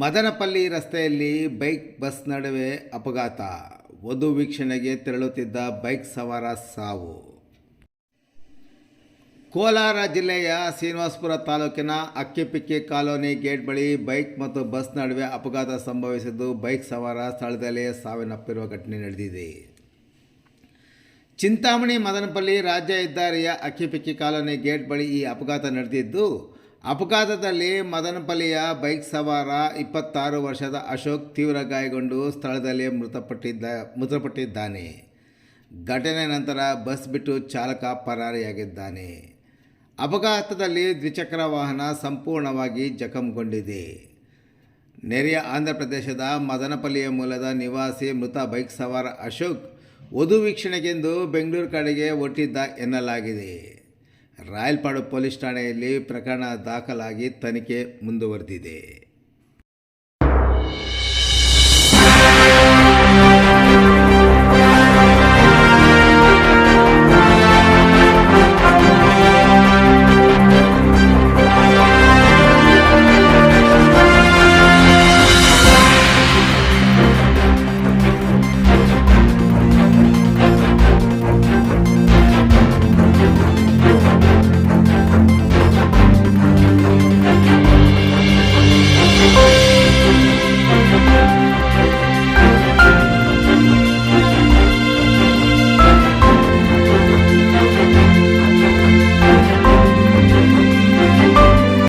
ಮದನಪಲ್ಲಿ ರಸ್ತೆಯಲ್ಲಿ bike bus ನಡುವೆ ಅಪಘಾತ. ವಧು ವೀಕ್ಷಣೆಗೆ ತೆರಳುತ್ತಿದ್ದ ಬೈಕ್ ಸವಾರ ಸಾವು. ಕೋಲಾರ ಜಿಲ್ಲೆಯ ಶ್ರೀನಿವಾಸಪುರ ತಾಲೂಕಿನ ಅಕ್ಕಿಪಿಕ್ಕಿ ಕಾಲೋನಿ ಗೇಟ್ ಬಳಿ ಬೈಕ್ ಮತ್ತು ಬಸ್ ನಡುವೆ ಅಪಘಾತ ಸಂಭವಿಸಿದ್ದು ಬೈಕ್ ಸವಾರ ಸ್ಥಳದಲ್ಲೇ ಸಾವನ್ನಪ್ಪಿರುವ ಘಟನೆ ನಡೆದಿದೆ. ಚಿಂತಾಮಣಿ ಮದನಪಲ್ಲಿ ರಾಜ್ಯ ಹೆದ್ದಾರಿಯ ಅಕ್ಕಿಪಿಕ್ಕಿ ಕಾಲೋನಿ ಗೇಟ್ ಬಳಿ ಈ ಅಪಘಾತ ನಡೆದಿದ್ದು ಅಪಘಾತದಲ್ಲಿ ಮದನಪಲ್ಲಿಯ ಬೈಕ್ ಸವಾರ ಇಪ್ಪತ್ತಾರು ವರ್ಷದ ಅಶೋಕ್ ತೀವ್ರ ಗಾಯಗೊಂಡು ಸ್ಥಳದಲ್ಲೇ ಮೃತಪಟ್ಟಿದ್ದ, ಮೃತಪಟ್ಟಿದ್ದಾನೆ. ಘಟನೆ ನಂತರ ಬಸ್ ಬಿಟ್ಟು ಚಾಲಕ ಪರಾರಿಯಾಗಿದ್ದಾನೆ. ಅಪಘಾತದಲ್ಲಿ ದ್ವಿಚಕ್ರ ವಾಹನ ಸಂಪೂರ್ಣವಾಗಿ ಜಖಂಗೊಂಡಿದೆ. ನೆರೆಯ ಆಂಧ್ರ ಪ್ರದೇಶದ ಮದನಪಲ್ಲಿಯ ಮೂಲದ ನಿವಾಸಿ ಮೃತ ಬೈಕ್ ಸವಾರ ಅಶೋಕ್, ವಧು ವೀಕ್ಷಣೆಗೆಂದು ಬೆಂಗಳೂರು ಕಡೆಗೆ ಒಟ್ಟಿದ್ದ ಎನ್ನಲಾಗಿದೆ. ರಾಯಲ್ಪಾಡು ಪೊಲೀಸ್ ಠಾಣೆಯಲ್ಲಿ ಪ್ರಕರಣ ದಾಖಲಾಗಿ ತನಿಖೆ ಮುಂದುವರೆದಿದೆ.